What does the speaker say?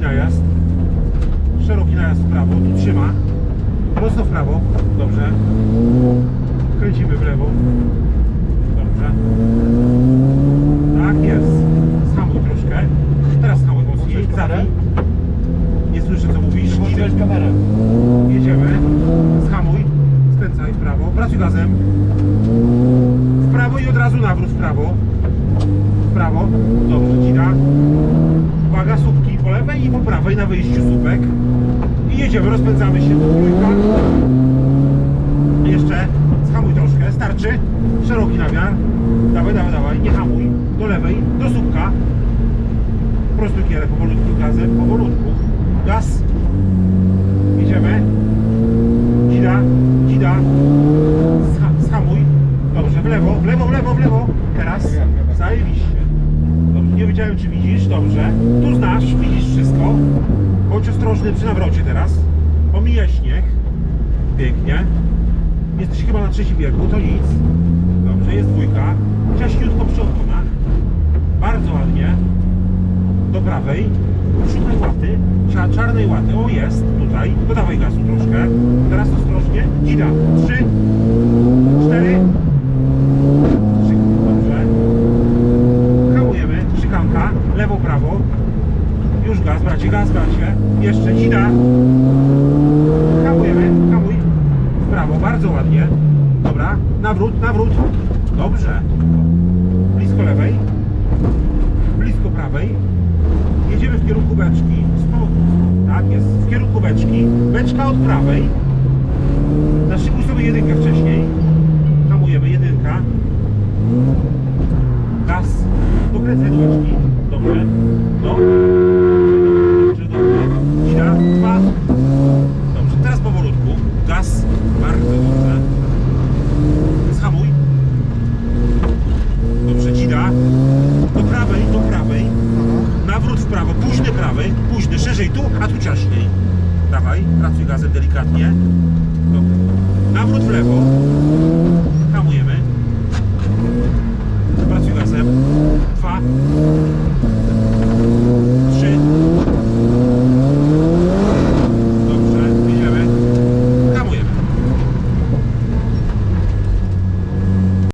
Teraz w prawo, tu trzyma. Mocno w prawo. Dobrze. Kręcimy w lewo. Dobrze. Tak jest. Schamuj troszkę. Teraz schamuj mocniej. Zawij. Nie słyszę co mówisz. Włączyłeś kamerę. Jedziemy. Schamuj. Skręcaj w prawo. Pracuj gazem. W prawo i od razu nawrót w prawo. W prawo. Dobrze, Cina. Uwaga, słupki po lewej i po prawej na wyjściu słupek. I jedziemy, rozpędzamy się. Trójka. Jeszcze. Schamuj troszkę. Starczy. Szeroki nawiar. Dawaj, dawaj, dawaj. Nie hamuj. Do lewej. Do słupka. Prostuj kierę powolutku gazem. Powolutku. Gaz. Jedziemy. Dzida, dzida. Scha- Schamuj. Dobrze, w lewo, w lewo, w lewo, w lewo. Teraz. Zajebiście. Wiedziałem czy widzisz. Dobrze. Tu znasz, widzisz wszystko. Bądź ostrożny przy nawrocie teraz. Omijaj śnieg. Pięknie. Jesteś chyba na trzecim biegu, to nic. Dobrze, jest dwójka. Ciaśniutko przy oponach. Bardzo ładnie. Do prawej. Szukaj łaty. Cia- Czarnej łaty. O, jest. Tutaj. Dodawaj gazu troszkę. Teraz ostrożnie. Dzida. Trzy. Cztery. Trzy. Dobrze. Hamujemy. Szykanka. Lewo, prawo. Już gaz, bracie. Jeszcze. Dzida. Hamujemy. Hamuj. W prawo. Bardzo ładnie. Dobra. Nawrót, nawrót. Dobrze. Blisko lewej. Blisko prawej. Jedziemy w kierunku beczki. Tak, jest. W kierunku beczki. Beczka od prawej. Naszykuj sobie jedynkę wcześniej. Hamujemy. Jedynka. Gaz. Dokręcaj do beczki. Dobrze. No. Dobrze, dobrze. Dzida. Dwa. Dobrze. Teraz powolutku. Gaz. Bardzo dobrze. Zhamuj. Dobrze. Dzida. Do prawej, do prawej. Nawrót w prawo, późny prawy, późny, szerzej tu, a tu ciaśniej. Dawaj, pracuj gazem delikatnie. Dobra. Nawrót w lewo.